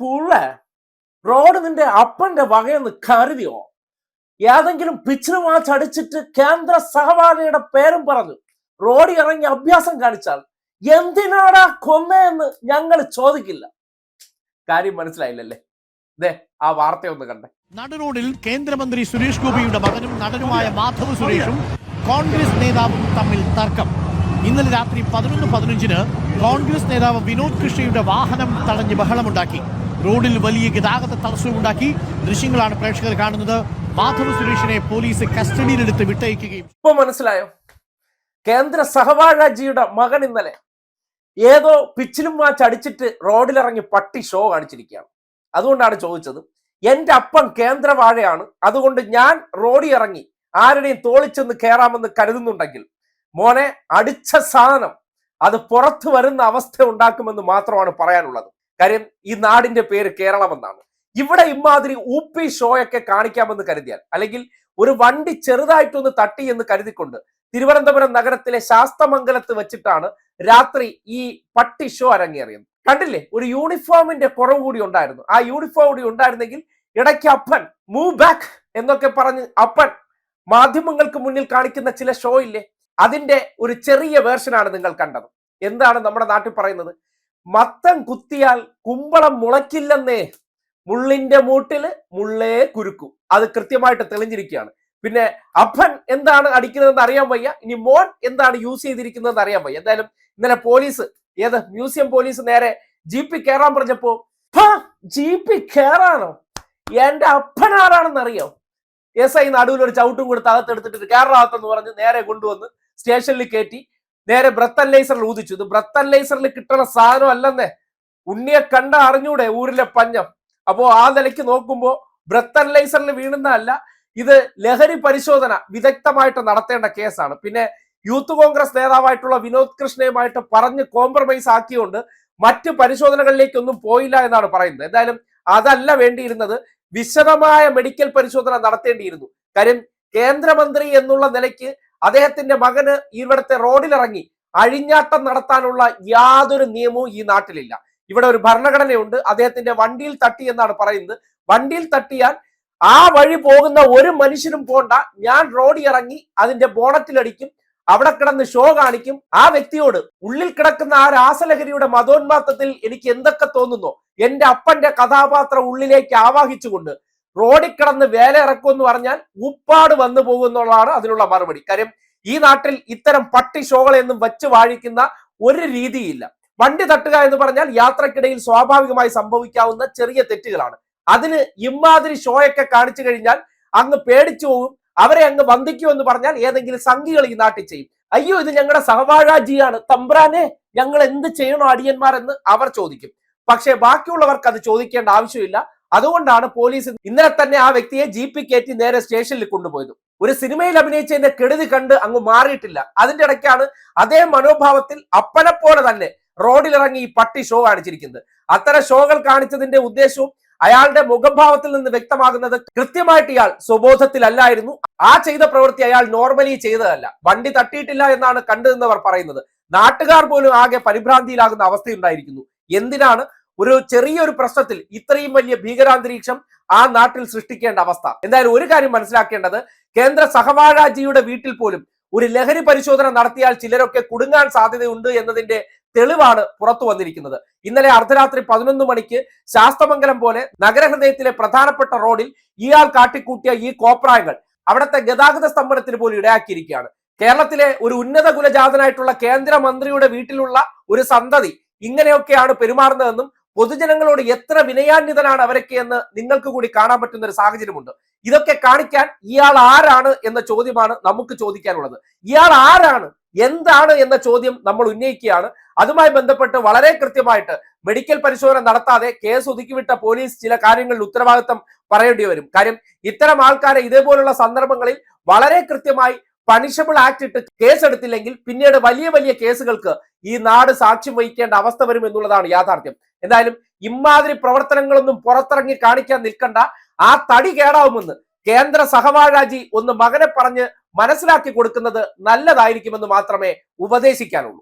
പുള്ള റോഡ് നിന്റെ അപ്പന്റെ വകയെന്ന് കരുതിയോ? ഏതെങ്കിലും പിച്ചിന് മാച്ച് അടിച്ചിട്ട് കേന്ദ്ര സഹപാഠിയുടെ പേരും പറഞ്ഞു റോഡിൽ ഇറങ്ങി അഭ്യാസം കാണിച്ചാൽ എന്തിനാടാ കൊന്നയെന്ന് ഞങ്ങൾ ചോദിക്കില്ല. കാര്യം മനസ്സിലായില്ലല്ലേ? ദേ ആ വാർത്തയൊന്ന് കണ്ടേ. നടുറോഡിൽ കേന്ദ്രമന്ത്രി സുരേഷ് ഗോപിയുടെ മകനും നടനുമായ മാധവ് സുരേഷും കോൺഗ്രസ് നേതാവും തമ്മിൽ തർക്കം. ഇന്നലെ രാത്രി പതിനൊന്ന് പതിനഞ്ചിന് കോൺഗ്രസ് നേതാവ് വിനോദ് കൃഷ്ണയുടെ വാഹനം തടഞ്ഞ് ബഹളമുണ്ടാക്കി. റോഡിൽ വലിയ ഗതാഗത തടസ്സമുണ്ടാക്കി ദൃശ്യങ്ങളാണ് പ്രേക്ഷകർ കാണുന്നത്. മാധവ സുരേഷിനെ പോലീസ് കസ്റ്റഡിയിലെടുത്ത് വിട്ടയക്കുകയും ഇപ്പൊ മനസ്സിലായോ? കേന്ദ്ര സഹവാഴാജിയുടെ മകൻ ഇന്നലെ ഏതോ പിച്ചിലും മാച്ച് അടിച്ചിട്ട് റോഡിലിറങ്ങി പട്ടി ഷോ കാണിച്ചിരിക്കുകയാണ്. അതുകൊണ്ടാണ് ചോദിച്ചത്. എന്റെ അപ്പൻ കേന്ദ്ര വാഴയാണ് അതുകൊണ്ട് ഞാൻ റോഡിൽ ഇറങ്ങി ആരുടെയും തോളിച്ചെന്ന് കയറാമെന്ന് കരുതുന്നുണ്ടെങ്കിൽ മോനെ അടിച്ച സാധനം അത് പുറത്തു വരുന്ന അവസ്ഥ ഉണ്ടാക്കുമെന്ന് മാത്രമാണ് പറയാനുള്ളത്. കാര്യം ഈ നാടിന്റെ പേര് കേരളമെന്നാണ്. ഇവിടെ ഇമാതിരി ഊപ്പി ഷോയൊക്കെ കാണിക്കാമെന്ന് കരുതിയാൽ അല്ലെങ്കിൽ ഒരു വണ്ടി ചെറുതായിട്ടൊന്ന് തട്ടി എന്ന് കരുതിക്കൊണ്ട് തിരുവനന്തപുരം നഗരത്തിലെ ശാസ്തമംഗലത്ത് വെച്ചിട്ടാണ് രാത്രി ഈ പട്ടി ഷോ അരങ്ങേറിയത്. കണ്ടില്ലേ? ഒരു യൂണിഫോമിന്റെ കുറവ് കൂടി ഉണ്ടായിരുന്നു. ആ യൂണിഫോം കൂടി ഉണ്ടായിരുന്നെങ്കിൽ ഇടയ്ക്ക് അപ്പൻ മൂവ് ബാക്ക് എന്നൊക്കെ പറഞ്ഞ് അപ്പൻ മാധ്യമങ്ങൾക്ക് മുന്നിൽ കാണിക്കുന്ന ചില ഷോ ഇല്ലേ? അതിന്റെ ഒരു ചെറിയ വേർഷനാണ് നിങ്ങൾ കണ്ടത്. എന്താണ് നമ്മുടെ നാട്ടിൽ പറയുന്നത്? മത്തം കുത്തിയാൽ കുമ്പളം മുളയ്ക്കില്ലെന്നേ. മുള്ളിന്റെ മൂട്ടിൽ മുള്ളേ കുരുക്കും. അത് കൃത്യമായിട്ട് തെളിഞ്ഞിരിക്കുകയാണ്. പിന്നെ അപ്പൻ എന്താണ് അടിക്കുന്നതെന്ന് അറിയാൻ വയ്യ. ഇനി മോൻ എന്താണ് യൂസ് ചെയ്തിരിക്കുന്നതെന്ന് അറിയാൻ വയ്യ. എന്തായാലും ഇന്നലെ പോലീസ് ഏത് മ്യൂസിയം പോലീസ് നേരെ ജീപ്പിൽ കയറാൻ പറഞ്ഞപ്പോ ജീപ്പിൽ കയറാനോ എന്റെ അപ്പൻ ആരാണെന്ന് അറിയോ എസ് ഐ നടുവിൽ ഒരു ചവിട്ടും കൊടുത്ത് അകത്തെടുത്തിട്ട് കേരളത്തെന്ന് പറഞ്ഞ് നേരെ കൊണ്ടുവന്ന് സ്റ്റേഷനിൽ കയറ്റി നേരെ ബ്രത്ത് അനലൈസറിൽ ഊതിച്ചു. ഇത് ബ്രത്ത് അനലൈസറിൽ കിട്ടണ സാധനം അല്ലെന്നേ. ഉണ്ണിയെ കണ്ട അറിഞ്ഞൂടെ ഊരിലെ പഞ്ഞം. അപ്പോ ആ നിലയ്ക്ക് നോക്കുമ്പോൾ ബ്രത്ത് അനലൈസറിൽ വീണുന്നതല്ല ഇത് ലഹരി പരിശോധന വിദഗ്ധമായിട്ട് നടത്തേണ്ട കേസാണ്. പിന്നെ യൂത്ത് കോൺഗ്രസ് നേതാവായിട്ടുള്ള വിനോദ് കൃഷ്ണയുമായിട്ട് പറഞ്ഞ് കോംപ്രമൈസ് ആക്കിയോണ്ട് മറ്റ് പരിശോധനകളിലേക്കൊന്നും പോയില്ല എന്നാണ് പറയുന്നത്. എന്തായാലും അതല്ല വേണ്ടിയിരുന്നത്. വിശദമായ മെഡിക്കൽ പരിശോധന നടത്തേണ്ടിയിരുന്നു. കാര്യം കേന്ദ്രമന്ത്രി എന്നുള്ള നിലയ്ക്ക് അദ്ദേഹത്തിന്റെ മകന് ഇവിടുത്തെ റോഡിലിറങ്ങി അഴിഞ്ഞാട്ടം നടത്താനുള്ള യാതൊരു നിയമവും ഈ നാട്ടിലില്ല. ഇവിടെ ഒരു ഭരണഘടനയുണ്ട്. അദ്ദേഹത്തിന്റെ വണ്ടിയിൽ തട്ടി എന്നാണ് പറയുന്നത്. വണ്ടിയിൽ തട്ടിയാൽ ആ വഴി പോകുന്ന ഒരു മനുഷ്യനും പോണ്ട. ഞാൻ റോഡിൽ ഇറങ്ങി അതിന്റെ ബോണറ്റിലടിക്കും. അവിടെ കിടന്ന് ഷോ കാണിക്കും. ആ വ്യക്തിയോട് ഉള്ളിൽ കിടക്കുന്ന ആ രാസലഹരിയുടെ മതോന്മാത്തത്തിൽ എനിക്ക് എന്തൊക്കെ തോന്നുന്നു? എന്റെ അപ്പന്റെ കഥാപാത്രം ഉള്ളിലേക്ക് ആവാഹിച്ചുകൊണ്ട് റോഡിൽ കിടന്ന് വേല ഇറക്കും എന്ന് പറഞ്ഞാൽ ഉപ്പാട് വന്നു പോകുന്നുള്ളതാണ് അതിനുള്ള മറുപടി. കാര്യം ഈ നാട്ടിൽ ഇത്തരം പട്ടി ഷോകളെയൊന്നും വച്ച് വാഴിക്കുന്ന ഒരു രീതിയില്ല. വണ്ടി തട്ടുക എന്ന് പറഞ്ഞാൽ യാത്രക്കിടയിൽ സ്വാഭാവികമായി സംഭവിക്കാവുന്ന ചെറിയ തെറ്റുകളാണ്. അതിന് ഇമാതിരി ഷോയൊക്കെ കാണിച്ചു കഴിഞ്ഞാൽ അങ്ങ് പേടിച്ചു പോകും. അവരെ അങ്ങ് വന്ദിക്കൂ എന്ന് പറഞ്ഞാൽ ഏതെങ്കിലും സംഘികൾ ഈ നാട്ടിൽ ചെയ്യും. അയ്യോ ഇത് ഞങ്ങളുടെ സഹവാഴാജിയാണ്. തമ്പ്രാനെ ഞങ്ങൾ എന്ത് ചെയ്യണോ അടിയന്മാരെന്ന് അവർ ചോദിക്കും. പക്ഷേ ബാക്കിയുള്ളവർക്ക് അത് ചോദിക്കേണ്ട ആവശ്യമില്ല. അതുകൊണ്ടാണ് പോലീസ് ഇന്നലെ തന്നെ ആ വ്യക്തിയെ ജീപ്പിൽ കയറ്റി നേരെ സ്റ്റേഷനിൽ കൊണ്ടുപോയത്. ഒരു സിനിമയിൽ അഭിനയിച്ചതിന്റെ കെടുതി കണ്ട് അങ്ങ് മാറിയിട്ടില്ല. അതിന്റെ ഇടയ്ക്കാണ് അതേ മനോഭാവത്തിൽ അപ്പനെ പോലെ തന്നെ റോഡിലിറങ്ങി ഈ പട്ടി ഷോ കാണിച്ചിരിക്കുന്നത്. അത്തരം ഷോകൾ കാണിച്ചതിന്റെ ഉദ്ദേശവും അയാളുടെ മുഖഭാവത്തിൽ നിന്ന് വ്യക്തമാകുന്നത് കൃത്യമായിട്ട് ഇയാൾ സ്വബോധത്തിലല്ലായിരുന്നു. ആ ചെയ്ത പ്രവൃത്തി അയാൾ നോർമലി ചെയ്തതല്ല. വണ്ടി തട്ടിയിട്ടില്ല എന്നാണ് കണ്ടതെന്നവർ പറയുന്നത്. നാട്ടുകാർ പോലും ആകെ പരിഭ്രാന്തിയിലാകുന്ന അവസ്ഥയുണ്ടായിരിക്കുന്നു. എന്തിനാണ് ഒരു ചെറിയൊരു പ്രശ്നത്തിൽ ഇത്രയും വലിയ ഭീകരാന്തരീക്ഷം ആ നാട്ടിൽ സൃഷ്ടിക്കേണ്ട അവസ്ഥ. എന്തായാലും ഒരു കാര്യം മനസ്സിലാക്കേണ്ടത് കേന്ദ്ര സഹവാഴാജിയുടെ വീട്ടിൽ പോലും ഒരു ലഹരി പരിശോധന നടത്തിയാൽ ചിലരൊക്കെ കുടുങ്ങാൻ സാധ്യതയുണ്ട് എന്നതിന്റെ തെളിവാണ് പുറത്തു വന്നിരിക്കുന്നത്. ഇന്നലെ അർദ്ധരാത്രി പതിനൊന്ന് മണിക്ക് ശാസ്തമംഗലം പോലെ നഗരഹൃദയത്തിലെ പ്രധാനപ്പെട്ട റോഡിൽ ഇയാൾ കാട്ടിക്കൂട്ടിയ ഈ കോപ്രായങ്ങൾ അവിടുത്തെ ഗതാഗത സ്തംഭനത്തിന് പോലും ഇടയാക്കിയിരിക്കുകയാണ്. കേരളത്തിലെ ഒരു ഉന്നത കുലജാതനായിട്ടുള്ള കേന്ദ്രമന്ത്രിയുടെ വീട്ടിലുള്ള ഒരു സന്തതി ഇങ്ങനെയൊക്കെയാണ് പെരുമാറുന്നതെന്നും പൊതുജനങ്ങളോട് എത്ര വിനയാന്വിതനാണ് അവരൊക്കെ എന്ന് നിങ്ങൾക്ക് കൂടി കാണാൻ പറ്റുന്ന ഒരു സാഹചര്യമുണ്ട്. ഇതൊക്കെ കാണിക്കാൻ ഇയാൾ ആരാണ് എന്ന ചോദ്യമാണ് നമുക്ക് ചോദിക്കാനുള്ളത്. ഇയാൾ ആരാണ് എന്താണ് എന്ന ചോദ്യം നമ്മൾ ഉന്നയിക്കുകയാണ്. അതുമായി ബന്ധപ്പെട്ട് വളരെ കൃത്യമായിട്ട് മെഡിക്കൽ പരിശോധന നടത്താതെ കേസ് ഒതുക്കിവിട്ട പോലീസ് ചില കാര്യങ്ങളിൽ ഉത്തരവാദിത്തം പറയേണ്ടി വരും. കാര്യം ഇത്തരം ആൾക്കാരെ ഇതേപോലുള്ള സന്ദർഭങ്ങളിൽ വളരെ കൃത്യമായി പണിഷബിൾ ആക്ട് ഇട്ട് കേസ് എടുത്തില്ലെങ്കിൽ പിന്നീട് വലിയ വലിയ കേസുകൾക്ക് ഈ നാട് സാക്ഷ്യം വഹിക്കേണ്ട അവസ്ഥ വരും എന്നുള്ളതാണ് യാഥാർത്ഥ്യം. എന്തായാലും ഇമാതിരി പ്രവർത്തനങ്ങളൊന്നും പുറത്തിറങ്ങി കാണിക്കാൻ നിൽക്കണ്ട. ആ തടി കേടാവുമെന്ന് കേന്ദ്ര സഹവാഴാജി ഒന്ന് മകനെ പറഞ്ഞ് മനസ്സിലാക്കി കൊടുക്കുന്നത് നല്ലതായിരിക്കുമെന്ന് മാത്രമേ ഉപദേശിക്കാനുള്ളൂ.